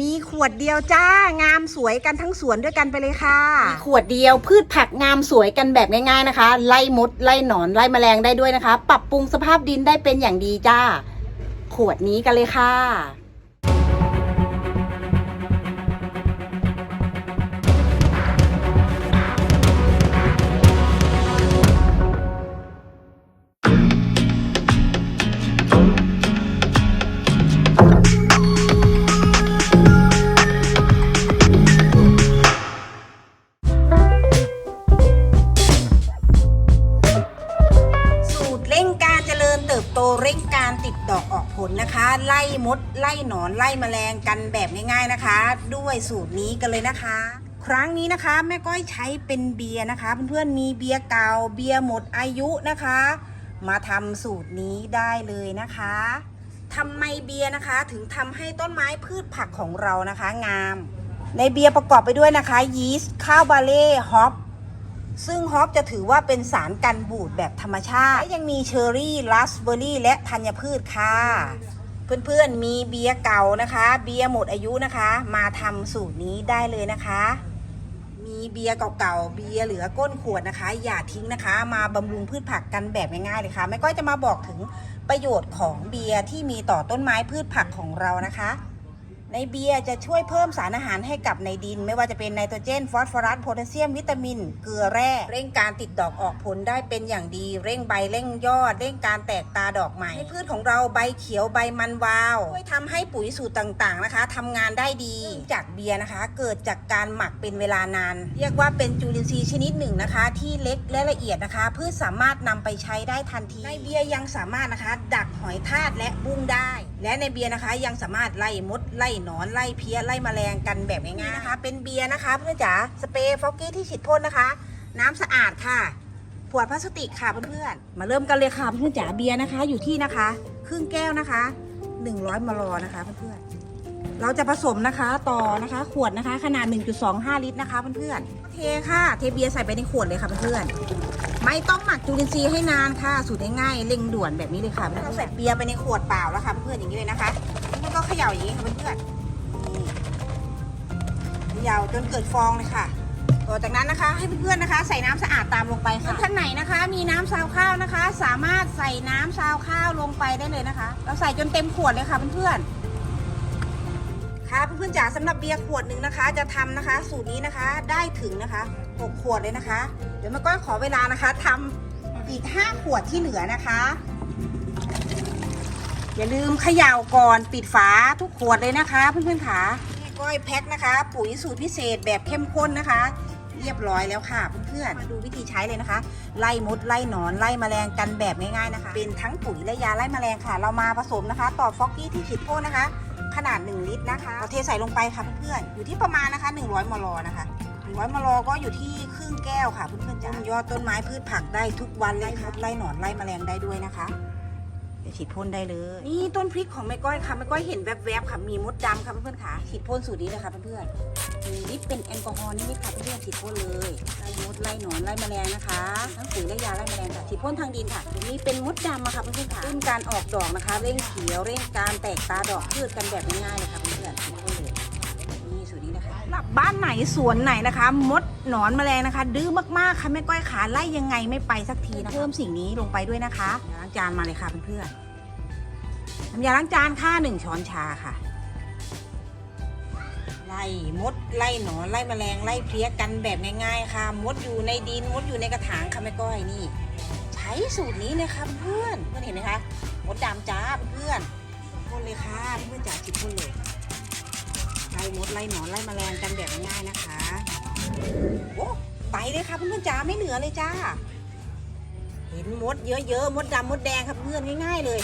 มีขวดเดียวจ้างามสวยกันทั้งสวนด้วยกันไปเลยค่ะ มีขวดเดียวพืชผักงามสวยกันแบบง่ายๆนะคะ ไล่มดไล่หนอนไล่แมลงได้ด้วยนะคะ ปรับปรุงสภาพดินได้เป็นอย่างดีจ้า ขวดนี้กันเลยค่ะ หนอนไล่แมลงกันแบบง่ายๆนะคะ ด้วยสูตรนี้กันเลยนะคะ ครั้งนี้นะคะแม่ก้อยใช้เป็นเบียร์นะคะ เพื่อนๆมีเบียร์เก่าเบียร์หมดอายุนะคะ มาทำสูตรนี้ได้เลยนะคะทำไมเบียร์นะคะถึงทำให้ต้นไม้พืชผักของเรานะคะ งาม ในเบียร์ประกอบไปด้วยนะคะ ยีสต์ข้าวบาเล่ฮอปซึ่งฮอปจะถือว่าเป็นสารกันบูดแบบธรรมชาติ และยังมีเชอร์รี่ ราสเบอร์รี่ และธัญพืชค่ะ เพื่อนๆมีเบียร์เก่านะคะ เบียร์หมดอายุนะคะ มาทำสูตรนี้ได้เลยนะคะ มีเบียร์เก่าๆเบียร์เหลือก้นขวดนะคะ อย่าทิ้งนะคะ มาบำรุงพืชผักกันแบบง่ายๆเลยค่ะแม่ก้อยจะมาบอกถึงประโยชน์ของเบียร์ที่มีต่อต้นไม้พืชผักของเรานะคะ ในเบียร์จะช่วยเพิ่มสารอาหารให้กับในดิน ไม่ว่าจะเป็นไนโตรเจน ฟอสฟอรัสโพแทสเซียม วิตามิน เกลือแร่ เร่งการติดดอกออกผลได้เป็นอย่างดี เร่งใบเร่งยอด เร่งการแตกตาดอกใหม่ ให้พืชของเราใบเขียวใบมันวาวช่วยทำให้ปุ๋ยสูตรต่างๆนะคะทำงานได้ดีจากเบียร์นะคะ เกิดจากการหมักเป็นเวลานาน เรียกว่าเป็นจุลินทรีย์ชนิดหนึ่งนะคะ ที่เล็กและละเอียดนะคะ พืชสามารถนำไปใช้ได้ทันทีในเบียร์ยังสามารถนะคะ ดักหอยทากและบุ้งได้ และในเบียร์นะคะยังสามารถไล่มดไล่หนอนไล่เพี้ยไล่แมลงกันแบบง่ายๆนะคะ เป็นเบียร์นะคะเพื่อนจ๋าสเปรย์ฟอกกี้ที่ฉีดพ่นนะคะ น้ำสะอาดค่ะขวดพลาสติกค่ะเพื่อนๆมาเริ่มกันเลยค่ะเพื่อนๆจ๋าเบียร์นะคะ อยู่ที่นะคะ ครึ่งแก้วนะคะ 100มลนะคะเพื่อนๆเราจะผสมนะคะต่อนะคะ ขวดนะคะ ขนาด 1.25 ลิตรนะคะเพื่อนๆเทค่ะเทเบียร์ใส่ไปในขวดเลยค่ะเพื่อนๆ ไม่ต้องหมักจุลินทรีย์ให้นานค่ะ สูตรง่ายๆเร่งด่วนแบบนี้เลยค่ะเราใส่เบียร์ไปในขวดเปล่าแล้วค่ะเพื่อนๆอย่างนี้เลยนะคะแล้วก็เขย่าอย่างนี้ค่ะเพื่อนๆนี่เขย่าจนเกิดฟองเลยค่ะต่อจากนั้นนะคะให้เพื่อนๆนะคะ ใส่น้ำสะอาดตามลงไปค่ะท่านไหนนะคะ มีน้ำซาวข้าวนะคะ สามารถใส่น้ำซาวข้าวลงไปได้เลยนะคะ เราใส่จนเต็มขวดเลยค่ะเพื่อนๆ เพื่อนๆจ๋าสำหรับเบียร์ขวดหนึ่งนะคะ จะทำนะคะ สูตรนี้นะคะได้ถึงนะคะ 6 ขวดเลยนะคะ เดี๋ยวแม่ก้อยขอเวลานะคะทำอีก 5 ขวดที่เหลือนะคะ อย่าลืมเขย่าก่อนปิดฝาทุกขวดเลยนะคะ เพื่อนๆค่ะแม่ก้อยแพ็คนะคะ ปุ๋ยสูตรพิเศษแบบเข้มข้นนะคะ เรียบร้อยแล้วค่ะเพื่อนๆมาดูวิธีใช้เลยนะคะ ไล่มดไล่หนอนไล่แมลงกันแบบง่ายๆนะคะ เป็นทั้งปุ๋ยและยาไล่แมลงค่ะ เรามาผสมนะคะ ต่อฟอกกี้ที่ฉีดพ่นนะคะ ขนาด 1 ลิตรนะคะเราเทใส่ลงไปค่ะเพื่อนๆอยู่ที่ประมาณนะคะ 100 มลนะคะ100มลก็อยู่ที่ครึ่งแก้วค่ะเพื่อนๆจ้ายอดต้นไม้พืชผักได้ทุกวันเลยค่ะไล่หนอนไล่แมลงได้ด้วยนะคะเดี๋ยว ฉีดพ่นได้เลย นี่ต้นพริกของแม่ก้อยค่ะแม่ก้อยเห็นแวบๆค่ะมีมดดำค่ะเพื่อนๆค่ะฉีดพ่นสูตรนี้เลยค่ะเพื่อนๆมีนิดเป็นแอลกอฮอล์นิดๆค่ะเพื่อนๆฉีดพ่นเลยไล่มดไล่หนอนไล่แมลงนะคะทั้งปุ๋ยและยาไล่แมลงค่ะฉีดพ่นทางดินค่ะตัวนี้เป็นมดดำอะค่ะเพื่อนๆค่ะเร่งการออกดอกนะคะ เร่งเขียวเร่งการแตกตาดอกพืชกันแบบง่ายๆเลยค่ะเพื่อนๆ หรับบ้านไหนสวนไหนนะคะ มดหนอนแมลงนะคะ ดื้อมากๆค่ะแม่ก้อยขาไล่ยังไงไม่ไปสักทีนะเพิ่มสิ่งนี้ลงไปด้วยนะคะล้างจานมาเลยค่ะเพื่อนๆน้ำยาล้างจานค่าหนึ่งช้อนชาค่ะ ไล่มดไล่หนอนไล่แมลงไล่เพลี้ยกันแบบง่ายๆค่ะ มดอยู่ในดินมดอยู่ในกระถางค่ะแม่ก้อยนี่ ใช้สูตรนี้เลยค่ะเพื่อนเพื่อนเห็นไหมคะมดดำจ้าเพื่อนพ่นเลยค่ะเพื่อนจ๋าจิบพ่นเลย ล่มดไล่หนอนไล่แมลงกันแบบง่ายๆนะคะโอ้ไปเลยค่ะเพื่อนๆจ๋าไม่เหลือเลยจ้า เห็นมดเยอะๆมดดำมดแดงค่ะเพื่อนง่าย ๆ เลย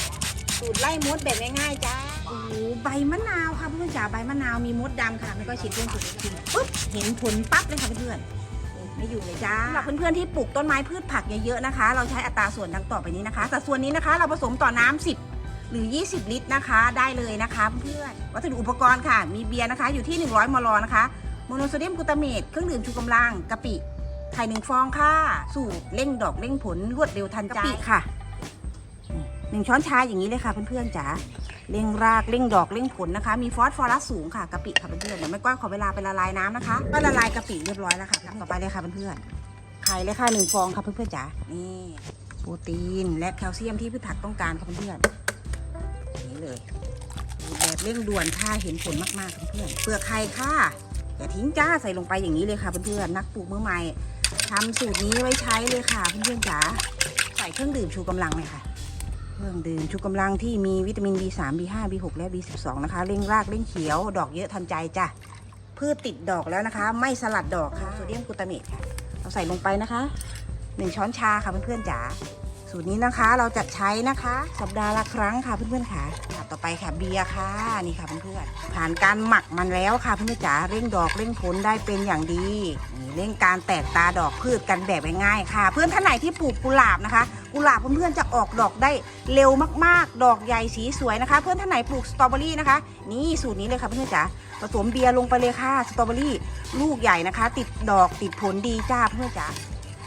สูตรไล่มดแบบง่ายๆจ้าโอ้โหใบมะนาวค่ะเพื่อนๆจ๋าใบมะนาวมีมดดำค่ะไม่ก็ฉีดพ่นสูตรนี้ทิ้งปุ๊บเห็นผลปั๊บเลยค่ะเพื่อนๆไม่อยู่เลยจ้าสำหรับเพื่อนๆที่ปลูกต้นไม้พืชผักเยอะๆนะคะ เราใช้อัตราส่วนดังต่อไปนี้นะคะแต่ส่วนนี้นะคะ เราผสมต่อน้ำ10 หรือ 20 ลิตรนะคะ ได้เลยนะคะเพื่อนๆวัสดุอุปกรณ์ค่ะ มีเบียร์นะคะอยู่ที่ 100 มลนะคะโมโนโซเดียมกลูตาเมตเครื่องดื่มชูกำลังกะปิไข่หนึ่งฟองค่ะ สูตรเร่งดอกเร่งผลรวดเร็วทันใจค่ะหนึ่งช้อนชาอย่างนี้เลยค่ะเพื่อนๆจ๋าเร่งรากเร่งดอกเร่งผลนะคะ มีฟอสฟอรัสสูงค่ะกะปิค่ะเพื่อนๆเดี๋ยวไม่ก้อยขอเวลาไปละลายน้ำนะคะ ก็ละลายกะปิเรียบร้อยแล้วค่ะต่อไปเลยค่ะเพื่อนๆไข่เลยค่ะหนึ่งฟองค่ะเพื่อนๆจ๋านี่โปรตีนและแคลเซียมที่พืชผักต้องการค่ะเพื่อนๆอย่างนี้ เลยแบบเร่งด่วนค่ะเห็นผลมากๆเพื่อนเปลือกไข่ค่ะอย่าทิ้งจ้าใส่ลงไปอย่างนี้เลยค่ะเพื่อนๆนักปลูกมือใหม่ทำสูตรนี้ไว้ใช้เลยค่ะเพื่อนๆจ๋าใส่เครื่องดื่มชูกำลังเลยค่ะเครื่องดื่มชูกำลังที่มีวิตามิน B3 B5 B6 และ B12 นะคะเร่งรากเร่งเขียว ดอกเยอะทันใจจ้ะพืชติดดอกแล้วนะคะ ไม่สลัดดอกค่ะโซเดียมกลูตาเมตค่ะ เราใส่ลงไปนะคะ 1 ช้อนชาค่ะเพื่อนๆจ๋า สูตรนี้นะคะเราจะใช้นะคะ สัปดาห์ละครั้งค่ะเพื่อนๆค่ะต่อไปค่ะเบียร์ค่ะนี่ค่ะเพื่อนๆผ่านการหมักมันแล้วค่ะเพื่อนๆจ๋าเร่งดอกเร่งผลได้เป็นอย่างดีนี่เร่งการแตกตาดอกพืชกันแบบง่ายๆค่ะ เพื่อนท่านไหนที่ปลูกกุหลาบนะคะ กุหลาบเพื่อนๆจะออกดอกได้เร็วมากๆ ดอกใหญ่สีสวยนะคะ เพื่อนท่านไหนปลูกสตรอเบอรี่นะคะ นี่สูตรนี้เลยค่ะเพื่อนๆจ๋าผสมเบียร์ลงไปเลยค่ะสตรอเบอรี่ลูกใหญ่นะคะ ติดดอกติดผลดีจ้าเพื่อนๆจ๋า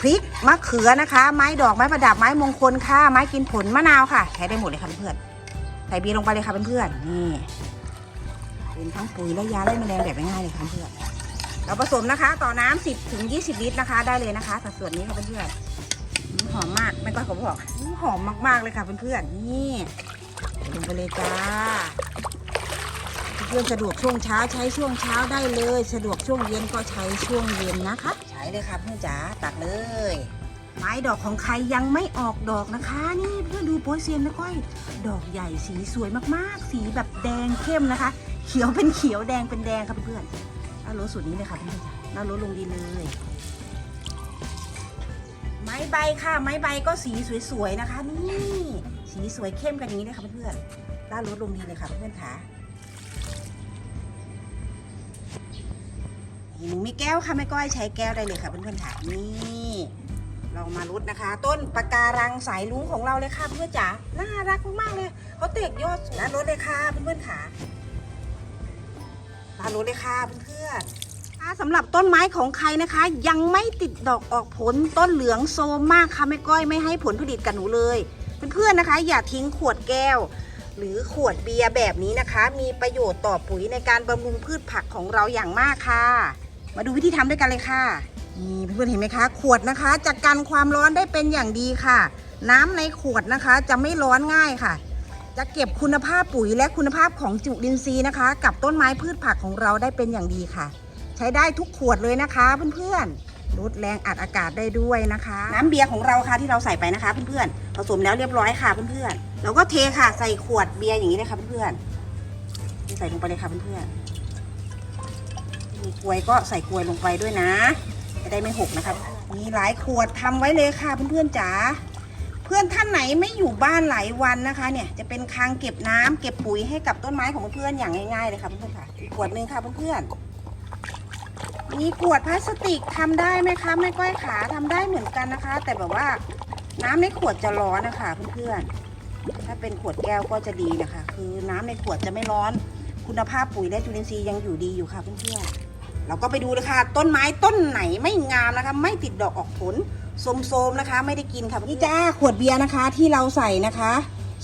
พริกมะเขือนะคะ ไม้ดอกไม้ประดับไม้มงคลค่ะ ไม้กินผลมะนาวค่ะใช้ได้หมดเลยค่ะเพื่อนใส่เบียร์ลงไปเลยค่ะเพื่อนนี่เป็นทั้งปุ๋ยและยาไล่แมลงแบบง่ายๆเลยค่ะเพื่อนเราผสมนะคะ ต่อน้ำ10ถึง20 ลิตรนะคะ ได้เลยนะคะสัดส่วนนี้ค่ะเพื่อนหอมมากไม่ก็ขอบอกหอมมากๆเลยค่ะเพื่อนๆนี่ลงไปเลยจ้าเพื่อนสะดวกช่วงเช้าใช้ช่วงเช้าได้เลย สะดวกช่วงเย็นก็ใช้ช่วงเย็นนะคะ เลยค่ะเพื่อนจ๋าตักเลย ไม้ดอกของใครยังไม่ออกดอกนะคะ นี่เพื่อนดูโปรเซียนไม่ค่อย ดอกใหญ่สีสวยมากๆ สีแบบแดงเข้มนะคะ เขียวเป็นเขียวแดงเป็นแดงค่ะเพื่อนๆเอารถสูตรนี้เลยค่ะเพื่อนจ้ะเอารถลงดีเลย ไม้ใบค่ะ ไม้ใบก็สีสวยๆนะคะ นี่สีสวยเข้มกันอย่างนี้เลยค่ะเพื่อนๆล่ารถลงดีเลยค่ะเพื่อนๆค่ะ หนูมีแก้วค่ะแม่ก้อยใช้แก้วได้เลยค่ะเพื่อนๆค่ะนี่เรามารุดนะคะ ต้นปะการังสายลุงของเราเลยค่ะเพื่อนจ๋าน่ารักมากๆเลยเขาเตกยอดนะรถเลยค่ะเพื่อนๆค่ะมารถเลยค่ะเพื่อนๆค่ะสำหรับต้นไม้ของใครนะคะ ยังไม่ติดดอกออกผลต้นเหลืองโซมมากค่ะแม่ก้อยไม่ให้ผลผลิตกับหนูเลยเพื่อนๆนะคะ อย่าทิ้งขวดแก้ว หรือขวดเบียร์แบบนี้นะคะ มีประโยชน์ต่อปุ๋ยในการบำรุงพืชผักของเราอย่างมากค่ะ มาดูวิธีทำด้วยกันเลยค่ะ นี่เพื่อนๆเห็นไหมคะ ขวดนะคะ จะกันความร้อนได้เป็นอย่างดีค่ะ น้ำในขวดนะคะจะไม่ร้อนง่ายค่ะ จะเก็บคุณภาพปุ๋ยและคุณภาพของจุลินทรีย์นะคะ กับต้นไม้พืชผักของเราได้เป็นอย่างดีค่ะ ใช้ได้ทุกขวดเลยนะคะเพื่อนๆลดแรงอัดอากาศได้ด้วยนะคะ น้ำเบียร์ของเราค่ะที่เราใส่ไปนะคะ เพื่อนๆผสมแล้วเรียบร้อยค่ะเพื่อนๆเราก็เทค่ะใส่ขวดเบียร์อย่างนี้เลยค่ะเพื่อนๆใส่ลงไปเลยค่ะเพื่อนๆ มีกลวยก็ใส่กลวยลงไปด้วยนะ จะได้ไม่หกนะคะมีหลายขวดทำไว้เลยค่ะเพื่อนๆจ๋าเพื่อนท่านไหนไม่อยู่บ้านหลายวันนะคะ เนี่ยจะเป็นคลังเก็บน้ำเก็บปุ๋ยให้กับต้นไม้ของเพื่อนๆอย่างง่ายๆเลยค่ะเพื่อนๆค่ะอีกขวดหนึ่งค่ะเพื่อนๆมีขวดพลาสติกทำได้ไหมคะแม่ก้อยขาทำได้เหมือนกันนะคะ แต่แบบว่าน้ำในขวดจะร้อนนะคะเพื่อนๆถ้าเป็นขวดแก้วก็จะดีนะคะ คือน้ำในขวดจะไม่ร้อน คุณภาพปุ๋ยและจุลินทรีย์ยังอยู่ดีอยู่ค่ะเพื่อนๆ เราก็ไปดูเลยค่ะต้นไม้ต้นไหนไม่งามนะคะ ไม่ติดดอกออกผลโสมๆนะคะ ไม่ได้กินค่ะนี่จ้าขวดเบียร์นะคะที่เราใส่นะคะ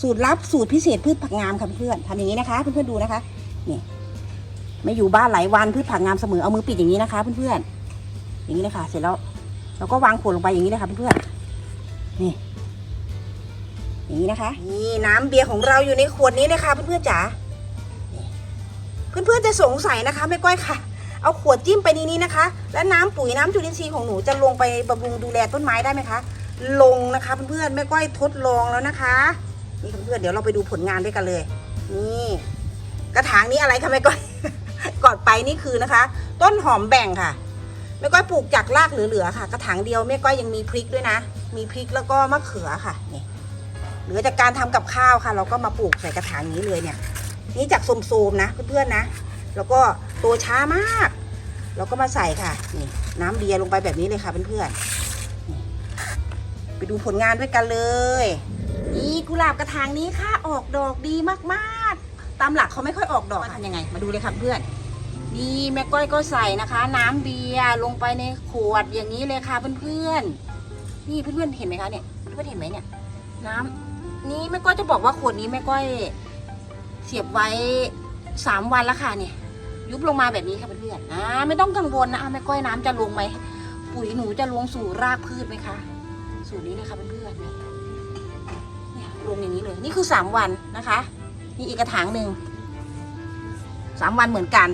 สูตรลับสูตรพิเศษพืชผักงามค่ะเพื่อนทำอย่างนี้นะคะเพื่อนๆดูนะคะนี่ไม่อยู่บ้านหลายวันพืชผักงามเสมอเอามือปิดอย่างนี้นะคะเพื่อนๆอย่างนี้เลยค่ะเสร็จแล้วเราก็วางขวดลงไปอย่างนี้เลยค่ะเพื่อนๆนี่อย่างนี้นะคะนี่น้ำเบียร์ของเราอยู่ในขวดนี้เลยค่ะเพื่อนๆจ๋าเพื่อนๆจะสงสัยนะคะไม่ก้อยค่ะ เอาขวดจิ้มไปในนี้นะคะ แล้วน้ำปุ๋ยน้ำจุลินทรีย์ของหนูจะลงไปบำรุงดูแลต้นไม้ได้ไหมคะ ลงนะคะเพื่อนๆแม่ก้อยทดลองแล้วนะคะนี่เพื่อนๆเดี๋ยวเราไปดูผลงานด้วยกันเลย นี่ กระถางนี้อะไรคะแม่ก้อยก่อนไปนี่คือนะคะ ต้นหอมแบ่งค่ะแม่ก้อยปลูกจากรากเหลือๆค่ะ กระถางเดียวแม่ก้อยยังมีพริกด้วยนะ มีพริกแล้วก็มะเขือค่ะนี่เหลือจากการทำกับข้าวค่ะ เราก็มาปลูกใส่กระถางนี้เลยเนี่ย นี่จากโสมๆนะเพื่อนๆนะ แล้วก็ตัวช้ามาก เราก็มาใส่ค่ะนี่น้ำเบียร์ลงไปแบบนี้เลยค่ะเพื่อนๆไปดูผลงานด้วยกันเลย นี่กุหลาบกระถางนี้ค่ะออกดอกดีมากๆ ตามหลักเขาไม่ค่อยออกดอกทำยังไง มาดูเลยค่ะเพื่อนนี่แม่ก้อยก็ใส่นะคะ น้ำเบียร์ลงไปในขวดอย่างนี้เลยค่ะเพื่อนๆนี่เพื่อนๆเห็นไหมคะเนี่ยเพื่อนๆเห็นไหมเนี่ย น้ำนี่แม่ก้อยจะบอกว่าขวดนี้แม่ก้อยเสียบไว้สามวันแล้วค่ะเนี่ย ยุบลงมาแบบนี้ค่ะเพื่อนๆอ่าไม่ต้องกังวลนะแม่ก้อยน้ำจะลงไหมปุ๋ยหนูจะลงสู่รากพืชไหมคะ สูตรนี้เลยค่ะเพื่อนๆเนี่ยลงอย่างนี้เลย นี่คือสามวันนะคะนี่อีกกระถางหนึ่งสามวันเหมือนกัน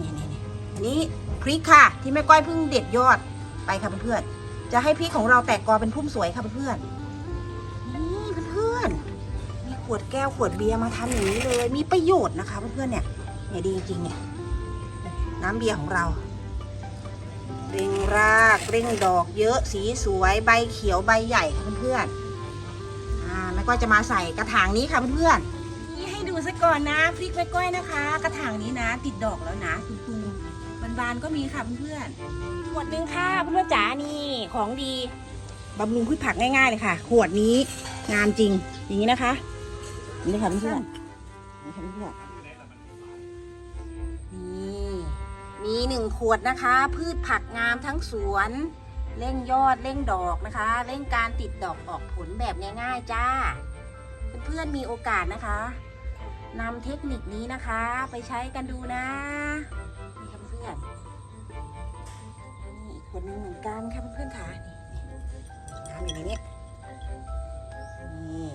นี่นี่นี่อันนี้พริกค่ะ ที่แม่ก้อยเพิ่งเด็ดยอดไปค่ะเพื่อนๆจะให้พริกของเราแตกกอเป็นพุ่มสวยค่ะเพื่อนๆนี่เพื่อนๆมีขวดแก้วขวดเบียร์มาทำอย่างนี้เลย มีประโยชน์นะคะเพื่อนๆเนี่ยเนี่ยดีจริงๆเนี่ย น้ำเบียร์ของเราเร่งรากเร่งดอกเยอะสีสวยใบเขียวใบใหญ่ค่ะเพื่อนๆอ่าแม่ก้อยจะมาใส่กระถางนี้ค่ะเพื่อนๆนี่ให้ดูซะก่อนนะพริกแม่ก้อยนะคะ กระถางนี้นะ ติดดอกแล้วนะตูมๆบานๆก็มีค่ะเพื่อนๆขวดหนึงค่ะเพื่อนๆจ๋านี่ของดีบำรุงพืชผักง่ายๆเลยค่ะ ขวดนี้งามจริงอย่างนี้นะคะนี่ค่ะเพื่อนๆนี่ค่ะเพื่อนๆ หนึ่งขวดนะคะ พืชผักงามทั้งสวนเร่งยอดเร่งดอกนะคะเร่งการติดดอกออกผลแบบง่ายๆจ้า เพื่อนๆมีโอกาสนะคะนำเทคนิคนี้นะคะ ไปใช้กันดูนะนี่ค่ะเพื่อนนี่อีกขวดหนึงเหมือนกันค่ะเพื่อนๆค่ะนี่น้ำอยู่ในนี้นี่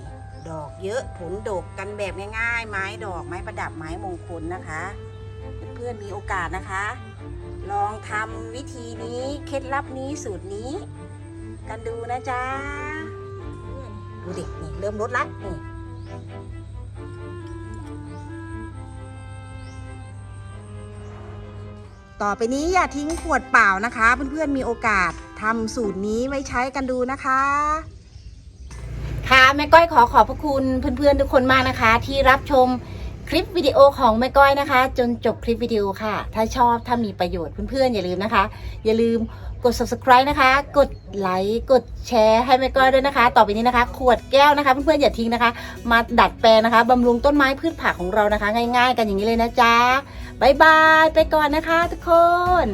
ดอกเยอะผลดกกันแบบง่ายๆ ไม้ดอกไม้ประดับไม้มงคลนะคะ พื่อนๆมีโอกาสนะคะ ลองทำวิธีนี้เคล็ดลับนี้สูตรนี้ กันดูนะจ๊ะดูดินี่เริ่มลดละนี่ต่อไปนี้อย่าทิ้งขวดเปล่านะคะ เพื่อนๆมีโอกาสทำสูตรนี้ไว้ใช้กันดูนะคะ ค่ะแม่ก้อยขอขอบพระคุณเพื่อนๆทุกคนมากนะคะ ที่รับชม คลิปวิดีโอของแม่ก้อยนะคะ จนจบคลิปวิดีโอค่ะ ถ้าชอบถ้ามีประโยชน์เพื่อนๆ อย่าลืมนะคะ อย่าลืมกด subscribe นะคะ กดไลค์กดแชร์ให้แม่ก้อยด้วยนะคะ ต่อไปนี้นะคะ ขวดแก้วนะคะเพื่อนๆอย่าทิ้งนะคะ มาดัดแปลงนะคะบำรุงต้นไม้พืชผักของเรานะคะ ง่าย ๆ กันอย่างนี้เลยนะจ๊ะบายบายไปก่อนนะคะ ทุกคน